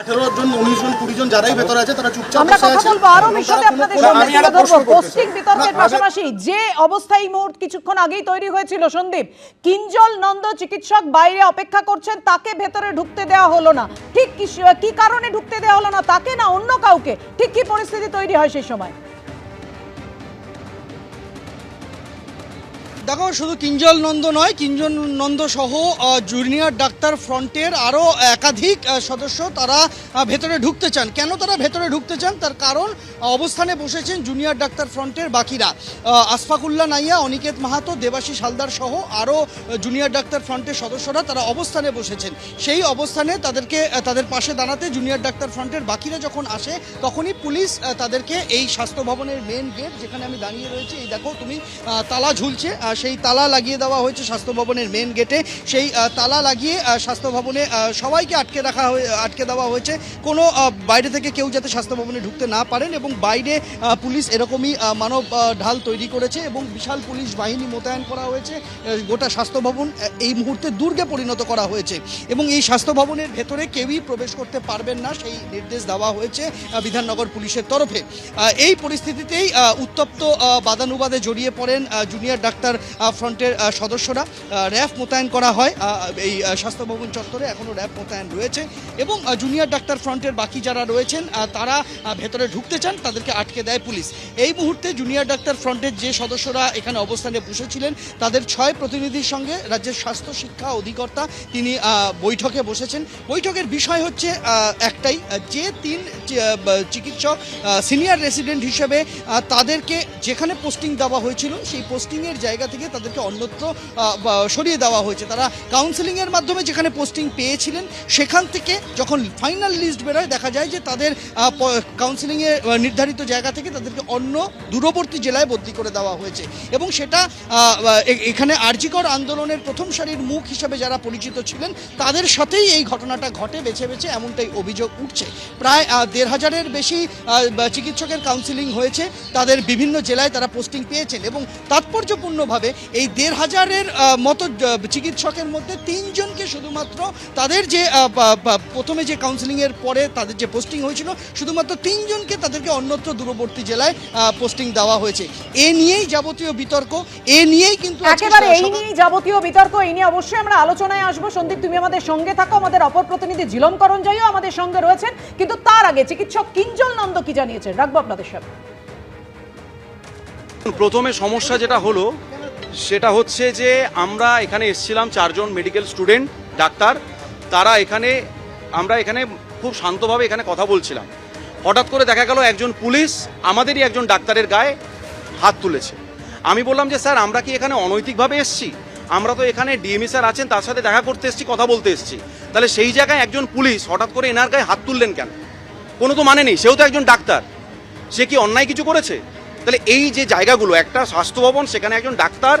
আঠেরো জন উনিশ জন কুড়ি জন যারাই ভেতরে আছে তারা চুপচাপ আমরা কথা বলব আরও এবং আপনাদের সঙ্গে আমি একটা তুলে ধরবো। প্রশ্ন করতে পোস্টিং বিতর্কের পাশাপাশি যে অবস্থা এই মুহূর্ত কিছুক্ষণ আগেই তৈরি হয়েছিল সন্দীপ কিঞ্জল নন্দ চিকিৎসক বাইরে অপেক্ষা করছেন তাকে ভেতরে ঢুকতে দেওয়া হলো না। ঠিক কি কি কারণে ঢুকতে দেওয়া হলো না তাকে না অন্য কাউকে? ঠিক কি পরিস্থিতি তৈরি হয় সেই সময়? দেখো শুধু কিঞ্জল নন্দ নয় কিঞ্জল নন্দ সহ জুনিয়র ডাক্তার ফ্রন্টের আরও একাধিক সদস্য তারা ভেতরে ঢুকতে চান। কেন তারা ভেতরে ঢুকতে চান? তার কারণ অবস্থানে বসেছেন জুনিয়র ডাক্তার ফ্রন্টের বাকিরা। আশফাকুল্লা নাইয়া, অনিকেত মাহাতো, দেবাশিস হালদার সহ আরও জুনিয়র ডাক্তার ফ্রন্টের সদস্যরা তারা অবস্থানে বসেছেন। সেই অবস্থানে তাদেরকে তাদের পাশে দাঁড়াতে জুনিয়র ডাক্তার ফ্রন্টের বাকিরা যখন আসে, তখনই পুলিশ তাদেরকে এই স্বাস্থ্য ভবনের মেন গেট যেখানে আমি দাঁড়িয়ে রয়েছি, এই দেখো তুমি তালা ঝুলছে সেই তালা লাগিয়ে দেওয়া হয়েছে স্বাস্থ্য ভবনের মেন গেটে সেই তালা লাগিয়ে স্বাস্থ্য ভবনে সবাইকে আটকে রাখা আটকে দেওয়া হয়েছে। কোনো বাইরে থেকে কেউ যাতে স্বাস্থ্য ভবনে ঢুকতে না পারেন এবং বাইরে পুলিশ এরকমই মানব ঢাল তৈরি করেছে এবং বিশাল পুলিশ বাহিনী মোতায়েন করা হয়েছে গোটা স্বাস্থ্য ভবন এই মুহূর্তে দুর্গে পরিণত করা হয়েছে। এবং এই স্বাস্থ্য ভবনের ভেতরে কেউই প্রবেশ করতে পারবেন না সেই নির্দেশ দেওয়া হয়েছে বিধাননগর পুলিশের তরফে। এই পরিস্থিতিতেই উত্তপ্ত বাদানুবাদে জড়িয়ে পড়েন জুনিয়র ডাক্তার ফ্রন্টের সদস্যরা। র্যাফ মোতায়েন করা হয় এই আহ, স্বাস্থ্য ভবন চত্বরে এখনও র্যাফ মোতায়েন রয়েছে এবং জুনিয়র ডাক্তার ফ্রন্টের বাকি যারা রয়েছেন তারা ভেতরে ঢুকতে চান, তাদেরকে আটকে দেয় পুলিশ। এই মুহূর্তে জুনিয়র ডাক্তার ফ্রন্টের যে সদস্যরা এখানে অবস্থানে বসেছিলেন, তাদের ছয় প্রতিনিধির সঙ্গে রাজ্যের স্বাস্থ্য, শিক্ষা অধিকর্তা তিনি বৈঠকে বসেছেন। বৈঠকের বিষয় হচ্ছে একটাই যে তিন চিকিৎসক সিনিয়র রেসিডেন্ট হিসেবে তাদেরকে যেখানে পোস্টিং দেওয়া হয়েছিল, সেই পোস্টিংয়ের জায়গা থেকে তাদেরকে অন্যত্র সরিয়ে দেওয়া হয়েছে। তারা কাউন্সেলিংয়ের মাধ্যমে যেখানে পোস্টিং পেয়েছিলেন, সেখান থেকে যখন ফাইনাল লিস্ট বেরোয়, দেখা যায় যে তাদের কাউন্সেলিংয়ে নির্ধারিত জায়গা থেকে তাদেরকে অন্য দূরবর্তী জেলায় বদলি করে দেওয়া হয়েছে। এবং সেটা এখানে আর্জিকর আন্দোলনের প্রথম সারির মুখ হিসাবে যারা পরিচিত ছিলেন, তাদের সাথেই এই ঘটনাটা ঘটে, বেছে বেছে এমনটাই অভিযোগ উঠছে। প্রায় দেড় হাজারের বেশি চিকিৎসকের কাউন্সিলিং হয়েছে, তাদের বিভিন্ন জেলায় তারা পোস্টিং পেয়েছেন এবং তাৎপর্যপূর্ণভাবে এই দেড় হাজারের মতো চিকিৎসকের মধ্যে তিনজনকে শুধুমাত্র তাদের যে প্রথমে যে কাউন্সিলিংয়ের পরে তাদের যে পোস্টিং হয়েছিল শুধুমাত্র তিনজনকে তাদেরকে অন্যত্র দূরবর্তী জেলায় পোস্টিং দেওয়া হয়েছে। এ নিয়েই যাবতীয় বিতর্ক এ নিয়েই কিন্তু একেবারে এই সভা- নিয়ে যাবতীয় বিতর্ক এই নিয়ে অবশ্যই আমরা আলোচনায় আসব। সন্দীপ তুমি আমাদের সঙ্গে থাকো আমাদের অপর প্রতিনিধি ঝিলম করঞ্জয়ও আমাদের সঙ্গে রয়েছেন। কিন্তু তার আগে চিকিৎসক কিঞ্জল নন্দ কি জানিয়েছেন? রাখব আপনাদের সাথে প্রথমে সমস্যা যেটা হলো সেটা হচ্ছে যে আমরা এখানে এসেছিলাম চারজন মেডিকেল স্টুডেন্ট ডাক্তার, তারা এখানে, আমরা এখানে খুব শান্তভাবে এখানে কথা বলছিলাম। হঠাৎ করে দেখা গেল একজন পুলিশ আমাদেরই একজন ডাক্তারের গায়ে হাত তুলেছে। আমি বললাম যে, স্যার, আমরা কি এখানে অনৈতিকভাবে এসেছি? আমরা তো এখানে ডিএমই স্যার আছেন, তার সাথে দেখা করতে এসেছি, কথা বলতে এসেছি। তাহলে সেই জায়গায় একজন পুলিশ হঠাৎ করে এনার গায়ে হাত তুললেন কেন? কোনো তো মানে নেই, সেও তো একজন ডাক্তার। সে কি অন্যায় কিছু করেছে? তাহলে এই যে জায়গাগুলো, একটা স্বাস্থ্য ভবন, সেখানে একজন ডাক্তার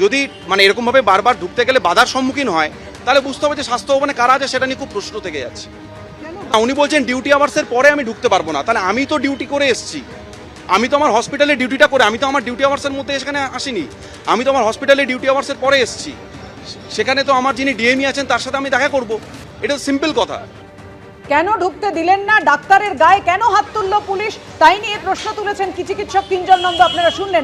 যদি মানে এরকমভাবে বারবার ঢুকতে গেলে বাধার সম্মুখীন হয় তাহলে বুঝতে হবে যে স্বাস্থ্য ভবনে কারা আছে সেটা নিয়ে খুব প্রশ্ন থেকে যাচ্ছে। উনি বলছেন ডিউটি আওয়ার্সের পরে আমি ঢুকতে পারব না। তাহলে আমি তো ডিউটি করে এসেছি। আমি তো আমার হসপিটালে ডিউটিটা করে আমি তো আমার ডিউটি আওয়ার্সের মধ্যে এখানে আসিনি। আমি তো আমার হসপিটালে ডিউটি আওয়ার্সের পরে এসেছি। সেখানে তো আমার যিনি ডিএমই আছেন, তার সাথে আমি দেখা করব। এটা তো সিম্পল কথা। কেন ঢুকতে দিলেন না? ডাক্তারের গায়ে কেন হাত তুললো পুলিশ? তাই নিয়ে প্রশ্ন তুলেছেন কি চিকিৎসক কিঞ্জল নন্দ, আপনারা শুনলেন।